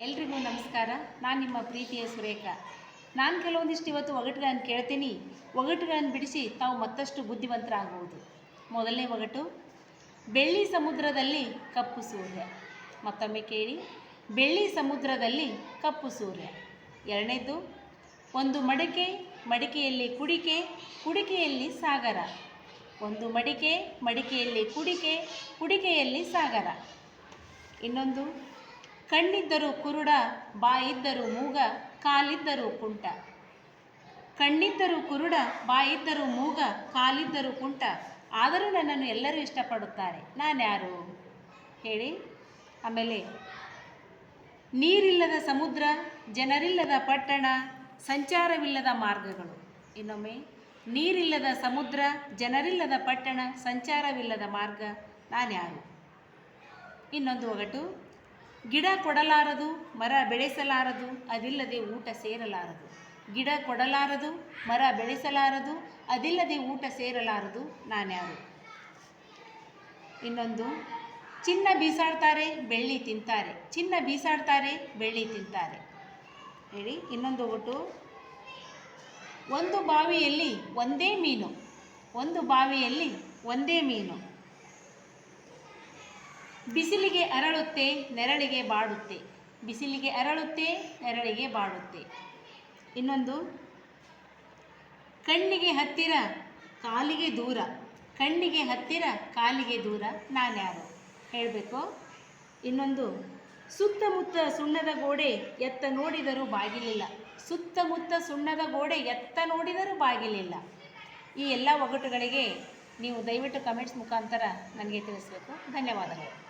ಎಲ್ರಿಗೂ ನಮಸ್ಕಾರ. ನಾನು ನಿಮ್ಮ ಪ್ರೀತಿಯ ಸುರೇಖ. ನಾನು ಕೆಲವೊಂದಿಷ್ಟು ಇವತ್ತು ಒಗಟುಗಳನ್ನು ಕೇಳ್ತೀನಿ. ಒಗಟುಗಳನ್ನು ಬಿಡಿಸಿ ತಾವು ಮತ್ತಷ್ಟು ಬುದ್ಧಿವಂತರಾಗಬಹುದು ಮೊದಲನೇ ಒಗಟು, ಬೆಳ್ಳಿ ಸಮುದ್ರದಲ್ಲಿ ಕಪ್ಪು ಸೂರ್ಯ. ಮತ್ತೊಮ್ಮೆ ಕೇಳಿ, ಬೆಳ್ಳಿ ಸಮುದ್ರದಲ್ಲಿ ಕಪ್ಪು ಸೂರ್ಯ. ಎರಡನೇದು, ಒಂದು ಮಡಿಕೆ, ಮಡಿಕೆಯಲ್ಲಿ ಕುಡಿಕೆ, ಕುಡಿಕೆಯಲ್ಲಿ ಸಾಗರ. ಒಂದು ಮಡಿಕೆ, ಮಡಿಕೆಯಲ್ಲಿ ಕುಡಿಕೆ, ಕುಡಿಕೆಯಲ್ಲಿ ಸಾಗರ. ಇನ್ನೊಂದು ಕಣ್ಣಿದ್ದರೂ ಕುರುಡ, ಬಾಯಿದ್ದರೂ ಮೂಗ, ಕಾಲಿದ್ದರೂ ಕುಂಟ. ಕಣ್ಣಿದ್ದರೂ ಕುರುಡ, ಬಾಯಿದ್ದರೂ ಮೂಗ, ಕಾಲಿದ್ದರೂ ಕುಂಟ. ಆದರೂ ನನ್ನನ್ನು ಎಲ್ಲರೂ ಇಷ್ಟಪಡುತ್ತಾರೆ. ನಾನು ಯಾರು ಹೇಳಿ. ಆಮೇಲೆ, ನೀರಿಲ್ಲದ ಸಮುದ್ರ, ಜನರಿಲ್ಲದ ಪಟ್ಟಣ, ಸಂಚಾರವಿಲ್ಲದ ಮಾರ್ಗಗಳು. ಇನ್ನೊಮ್ಮೆ, ನೀರಿಲ್ಲದ ಸಮುದ್ರ, ಜನರಿಲ್ಲದ ಪಟ್ಟಣ, ಸಂಚಾರವಿಲ್ಲದ ಮಾರ್ಗ. ನಾನ್ಯಾರು? ಇನ್ನೊಂದು ಒಗಟು. ಗಿಡ ಕೊಡಲಾರದು, ಮರ ಬೆಳೆಸಲಾರದು, ಅದಿಲ್ಲದೆ ಊಟ ಸೇರಲಾರದು. ಗಿಡ ಕೊಡಲಾರದು, ಮರ ಬೆಳೆಸಲಾರದು, ಅದಿಲ್ಲದೆ ಊಟ ಸೇರಲಾರದು ನಾನ್ಯಾರು. ಇನ್ನೊಂದು, ಚಿನ್ನ ಬೀಸಾಡ್ತಾರೆ, ಬೆಳ್ಳಿ ತಿಂತಾರೆ. ಚಿನ್ನ ಬೀಸಾಡ್ತಾರೆ, ಬೆಳ್ಳಿ ತಿಂತಾರೆ. ಹೇಳಿ, ಇನ್ನೊಂದು ಒಟ್ಟು. ಒಂದು ಬಾವಿಯಲ್ಲಿ ಒಂದೇ ಮೀನು. ಒಂದು ಬಾವಿಯಲ್ಲಿ ಒಂದೇ ಮೀನು. ಬಿಸಿಲಿಗೆ ಅರಳುತ್ತೆ, ನೆರಳಿಗೆ ಬಾಡುತ್ತೆ. ಬಿಸಿಲಿಗೆ ಅರಳುತ್ತೆ, ನೆರಳಿಗೆ ಬಾಡುತ್ತೆ. ಇನ್ನೊಂದು, ಕಣ್ಣಿಗೆ ಹತ್ತಿರ, ಕಾಲಿಗೆ ದೂರ. ಕಣ್ಣಿಗೆ ಹತ್ತಿರ, ಕಾಲಿಗೆ ದೂರ ನಾನ್ಯಾರು? ಹೇಳಬೇಕು. ಇನ್ನೊಂದು, ಸುತ್ತಮುತ್ತ ಸುಣ್ಣದ ಗೋಡೆ ಎತ್ತ ನೋಡಿದರೂ ಬಾಗಿಲಿಲ್ಲ. ಸುತ್ತಮುತ್ತ ಸುಣ್ಣದ ಗೋಡೆ ಎತ್ತ ನೋಡಿದರೂ ಬಾಗಿಲಿಲ್ಲ. ಈ ಎಲ್ಲ ಒಗಟುಗಳಿಗೆ ನೀವು ದಯವಿಟ್ಟು ಕಮೆಂಟ್ಸ್ ಮುಖಾಂತರ ನನಗೆ ತಿಳಿಸಬೇಕು. ಧನ್ಯವಾದಗಳು.